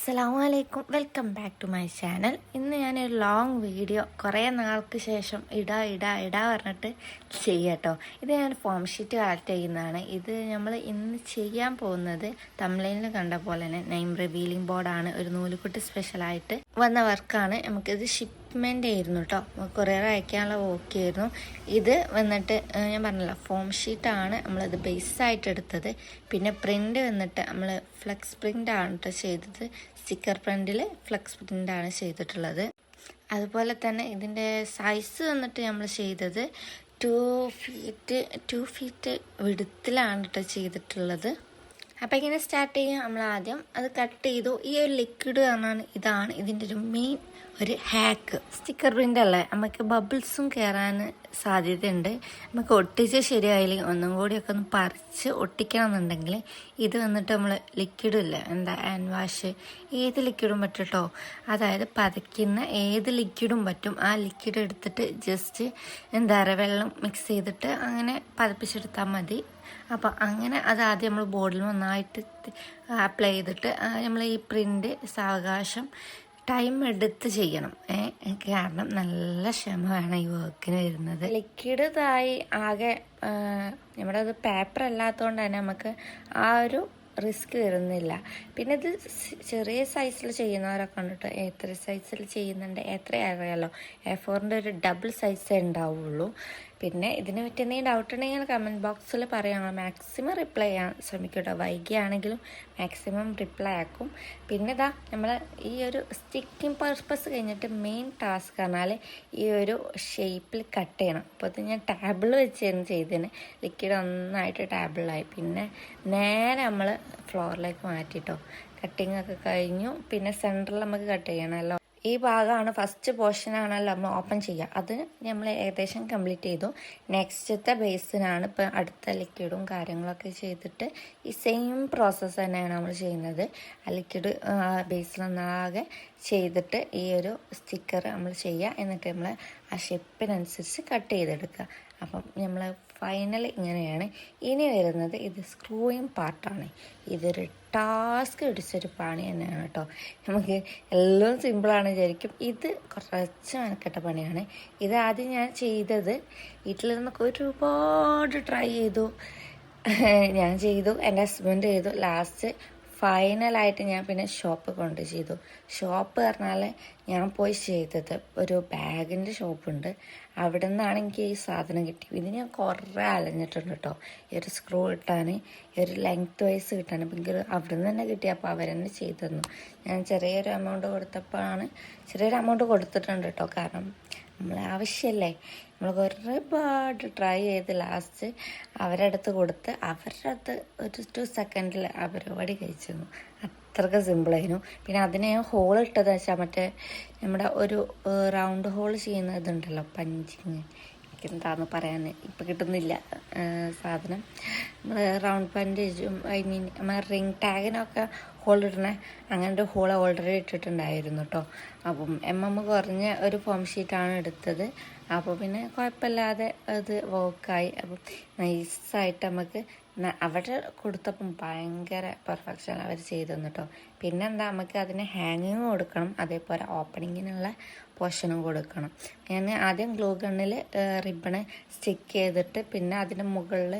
അസ്സലാമു അലൈക്കും welcome back to my channel ഇന്ന് ഞാനൊരു ലോങ് വീഡിയോ കുറേ നാൾക്ക് ശേഷം ഇടാ ഇടാ ഇടാ പറഞ്ഞിട്ട് ചെയ്യാട്ടോ. ഇത് ഞാൻ ഫോം ഷീറ്റ് കളക്ട് ചെയ്യുന്നതാണ്. ഇത് നമ്മൾ ഇന്ന് ചെയ്യാൻ പോകുന്നത് തമിഴിൽ കണ്ട പോലെ തന്നെ നെയിം റിവീലിംഗ് ബോർഡാണ് ഒരു നൂലുകുട്ടി സ്പെഷ്യലായിട്ട് വന്ന വർക്കാണ് നമുക്കിത് ഷിപ്മെന്റ് ആയിരുന്നു കേട്ടോ കൊറിയർ അയക്കാനുള്ള ഓക്കെ ആയിരുന്നു. ഇത് വന്നിട്ട് ഞാൻ പറഞ്ഞല്ലോ ഫോം ഷീറ്റാണ് ബേസ് ബേസായിട്ട് എടുത്തത്. പിന്നെ പ്രിന്റ് വന്നിട്ട് നമ്മൾ ഫ്ലെക്സ് പ്രിന്റ് ആണ് കേട്ടോ ചെയ്തത്. സ്റ്റിക്കർ പ്രിന്റിൽ ഫ്ലെക്സ് ആണ് ചെയ്തിട്ടുള്ളത്. അതുപോലെ തന്നെ ഇതിന്റെ സൈസ് വന്നിട്ട് നമ്മൾ ചെയ്തത് ടു ഫീറ്റ് ടു ഫീറ്റ് വിടുത്തിലാണ് കേട്ടോ ചെയ്തിട്ടുള്ളത്. അപ്പോൾ ഇങ്ങനെ സ്റ്റാർട്ട് ചെയ്യാം നമ്മൾ ആദ്യം അത് കട്ട് ചെയ്തു. ഈ ഒരു ലിക്വിഡ് എന്നാണ് ഇതാണ് ഇതിന്റെ ഒരു മെയിൻ ഒരു ഹാക്ക് സ്റ്റിക്കർ പ്രിന്റ് അല്ലേ? നമുക്ക് ബബിൾസും കയറാൻ സാധ്യതയുണ്ട്. നമുക്ക് ഒട്ടിച്ച് ശരിയായില്ലെങ്കിൽ ഒന്നും കൂടിയൊക്കെ ഒന്ന് പറിച്ച് ഒട്ടിക്കണം എന്നുണ്ടെങ്കിൽ ഇത് വന്നിട്ട് നമ്മൾ ലിക്വിഡ് ഇല്ല? എന്താ ഹാൻഡ് വാഷ് ഏത് ലിക്വിഡും പറ്റും കേട്ടോ അതായത് പതയ്ക്കുന്ന ഏത് ലിക്വിഡും പറ്റും. ആ ലിക്വിഡ് എടുത്തിട്ട് ജസ്റ്റ് എന്താ പറയുക വെള്ളം മിക്സ് ചെയ്തിട്ട് അങ്ങനെ പതപ്പിച്ചെടുത്താൽ മതി. അപ്പോൾ അങ്ങനെ അത് ആദ്യം നമ്മൾ ബോർഡിൽ നന്നായിട്ട് അപ്ലൈ ചെയ്തിട്ട് നമ്മൾ ഈ പ്രിന്റ് സാവകാശം ടൈം എടുത്ത് ചെയ്യണം. കാരണം നല്ല ക്ഷമ വേണം ഈ വർക്കിന് വരുന്നത്. ലിക്വിഡ് ഇതായി ആകെ നമ്മുടെ അത് പേപ്പർ അല്ലാത്തതുകൊണ്ട് തന്നെ നമുക്ക് ആ ഒരു റിസ്ക് വരുന്നില്ല. പിന്നെ ഇത് ചെറിയ സൈസിൽ ചെയ്യുന്നവരൊക്കെ ഉണ്ട് എത്ര സൈസിൽ ചെയ്യുന്നുണ്ട് എത്ര എ ഫോറിന്റെ ഒരു ഡബിൾ സൈസേ ഉണ്ടാവുള്ളൂ. പിന്നെ ഇതിനെ പറ്റി എന്തെങ്കിലും ഡൗട്ട് ഉണ്ടെങ്കിൽ കമന്റ് ബോക്സിൽ പറയാം മാക്സിമം റിപ്ലൈ ചെയ്യാൻ ശ്രമിക്കട്ടോ. വൈകിയാണെങ്കിലും മാക്സിമം റിപ്ലൈ ആക്കും. പിന്നെ ഇതാ നമ്മൾ ഈ ഒരു സ്റ്റിക്കിങ് പർപ്പസ് കഴിഞ്ഞിട്ട് മെയിൻ ടാസ്ക് പറഞ്ഞാൽ ഈ ഒരു ഷേപ്പിൽ കട്ട് ചെയ്യണം. അപ്പോൾ ഞാൻ ടാബിൾ വെച്ചായിരുന്നു ചെയ്തതിന് ലിക്വിഡ് ഒന്നായിട്ട് ടാബിളായി പിന്നെ നേരെ നമ്മൾ ഫ്ലോറിലേക്ക് മാറ്റിട്ടോ. കട്ടിങ് ഒക്കെ കഴിഞ്ഞു. പിന്നെ സെന്ററിൽ നമുക്ക് കട്ട് ചെയ്യണമല്ലോ ഈ ഭാഗമാണ് ഫസ്റ്റ് പോർഷൻ ആണല്ലോ നമ്മൾ ഓപ്പൺ ചെയ്യുക. അത് നമ്മൾ ഏകദേശം കംപ്ലീറ്റ് ചെയ്തു. നെക്സ്റ്റത്തെ ബേസിനാണ് ഇപ്പം അടുത്ത ലിക്വിഡും കാര്യങ്ങളൊക്കെ ചെയ്തിട്ട് ഈ സെയിം പ്രോസസ്സ് തന്നെയാണ് നമ്മൾ ചെയ്യുന്നത്. ആ ലിക്വിഡ് ബേസിൽ ഒന്നാകെ ചെയ്തിട്ട് ഈ ഒരു സ്റ്റിക്കർ നമ്മൾ ചെയ്യുക. എന്നിട്ട് നമ്മൾ ആ ഷെപ്പിനനുസരിച്ച് കട്ട് ചെയ്തെടുക്കുക. അപ്പം നമ്മൾ ഫൈനൽ ഇങ്ങനെയാണ്. ഇനി വരുന്നത് ഇത് സ്ക്രൂയിങ് പാർട്ടാണ് ഇതൊരു ടാസ്ക് പിടിച്ചൊരു പണി തന്നെയാണ് കേട്ടോ നമുക്ക് എല്ലാം സിമ്പിളാണ് വിചാരിക്കും. ഇത് കുറച്ച് മെനക്കെട്ട പണിയാണ്. ഇത് ആദ്യം ഞാൻ ചെയ്തത് വീട്ടിലിരുന്നൊക്കെ ഒരുപാട് ട്രൈ ചെയ്തു. ഞാൻ ചെയ്തു എന്റെ ഹസ്ബൻഡ് ചെയ്തു. ലാസ്റ്റ് ഫൈനലായിട്ട് ഞാൻ പിന്നെ ഷോപ്പ് കൊണ്ട് ചെയ്തു. ഷോപ്പ് പറഞ്ഞാൽ ഞാൻ പോയി ചെയ്തത് ഒരു ബാഗിന്റെ ഷോപ്പുണ്ട് അവിടെ നിന്നാണ് എനിക്ക് ഈ സാധനം കിട്ടി. ഇത് ഞാൻ കുറേ അലഞ്ഞിട്ടുണ്ട് കേട്ടോ ഈ ഒരു സ്ക്രൂ കിട്ടാൻ ഈ ഒരു ലെങ്ത് വൈസ് കിട്ടാൻ അപ്പം എനിക്ക് അവിടെ നിന്ന് തന്നെ കിട്ടി. അപ്പോൾ അവരെന്നെ ചെയ്തു തന്നു ഞാൻ ചെറിയൊരു എമൗണ്ട് കൊടുത്തപ്പോഴാണ് ചെറിയൊരു എമൗണ്ട് കൊടുത്തിട്ടുണ്ട് കേട്ടോ കാരണം നമ്മളെ ആവശ്യമല്ലേ നമ്മൾ ഒരുപാട് ട്രൈ ചെയ്ത് ലാസ്റ്റ് അവരുടെ അടുത്ത് കൊടുത്ത് അവരുടെ അടുത്ത് ഒരു ടു സെക്കൻഡിൽ ആ പരിപാടി കഴിച്ചു തന്നു അത്രയ്ക്ക് സിമ്പിളായിരുന്നു പിന്നെ അതിനെ ഹോൾ ഇട്ടത് വെച്ചാൽ മറ്റേ നമ്മുടെ ഒരു റൗണ്ട് ഹോൾ ചെയ്യുന്ന ഇതുണ്ടല്ലോ പഞ്ചിങ്. എന്താന്ന് പറയാൻ ഇപ്പം കിട്ടുന്നില്ല സാധനം. നമ്മൾ റൗണ്ട് ബാൻഡേജും ഐ മീൻ നമ്മൾ റിംഗ് ടാഗിനൊക്കെ ഹോൾ ഇടണേ. അങ്ങനെ ഒരു ഹോൾ ഓൾറെഡി ഇട്ടിട്ടുണ്ടായിരുന്നു കേട്ടോ അപ്പം എം എം കുറഞ്ഞ ഒരു ഫോം ഷീറ്റാണ് എടുത്തത്. അപ്പോൾ പിന്നെ കുഴപ്പമില്ലാതെ അത് വർക്കായി അപ്പം നൈസായിട്ട് നമുക്ക് അവിടെ കൊടുത്തപ്പം ഭയങ്കര പെർഫെക്ഷൻ അവർ ചെയ്തു തന്നിട്ടോ പിന്നെ പിന്നെന്താ നമുക്ക് അതിന് ഹാങ്ങിങ് കൊടുക്കണം അതേപോലെ ഓപ്പണിങ്ങിനുള്ള പോർഷനും കൊടുക്കണം. ഞാൻ ആദ്യം ഗ്ലൂ ഗണ്ണിൽ റിബണ് സ്റ്റിക്ക് ചെയ്തിട്ട് പിന്നെ അതിന്റെ മുകളിൽ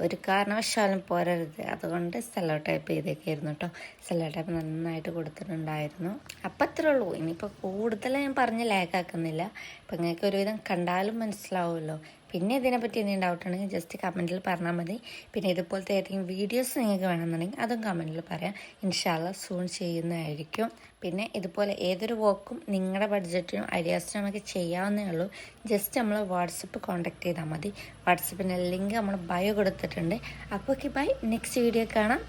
ഒരു കാരണവശാലും പോരരുത്. അതുകൊണ്ട് സെല്ലോ ടൈപ്പ് ചെയ്തേക്കായിരുന്നു കേട്ടോ സെല്ലോ ടൈപ്പ് നന്നായിട്ട് കൊടുത്തിട്ടുണ്ടായിരുന്നു. അപ്പം അത്രേ ഉള്ളൂ. ഇനിയിപ്പോൾ കൂടുതൽ ഞാൻ പറഞ്ഞ് ലാഗാക്കുന്നില്ല ഇപ്പം നിങ്ങൾക്ക് ഒരുവിധം കണ്ടാലും മനസ്സിലാവുമല്ലോ. പിന്നെ ഇതിനെപ്പറ്റി എന്തെങ്കിലും ഡൗട്ട് ഉണ്ടെങ്കിൽ ജസ്റ്റ് കമന്റിൽ പറഞ്ഞാൽ മതി. പിന്നെ ഇതുപോലത്തെ ഏതെങ്കിലും വീഡിയോസ് നിങ്ങൾക്ക് വേണമെന്നുണ്ടെങ്കിൽ അതും കമന്റിൽ പറയാം. ഇൻഷാല്ല സൂൺ ചെയ്യുന്നതായിരിക്കും. പിന്നെ ഇതുപോലെ ഏതൊരു വർക്കും നിങ്ങളുടെ ബഡ്ജറ്റിനും ഐഡിയാസിനും നമുക്ക് ചെയ്യാവുന്നേ ഉള്ളൂ. ജസ്റ്റ് നമ്മൾ വാട്സപ്പ് കോൺടാക്ട് ചെയ്താൽ മതി. വാട്സപ്പിന്റെ ലിങ്ക് നമ്മൾ ബയോ കൊടുത്തിട്ടുണ്ട്. അപ്പോൾ ബൈ നെക്സ്റ്റ് വീഡിയോ കാണാം.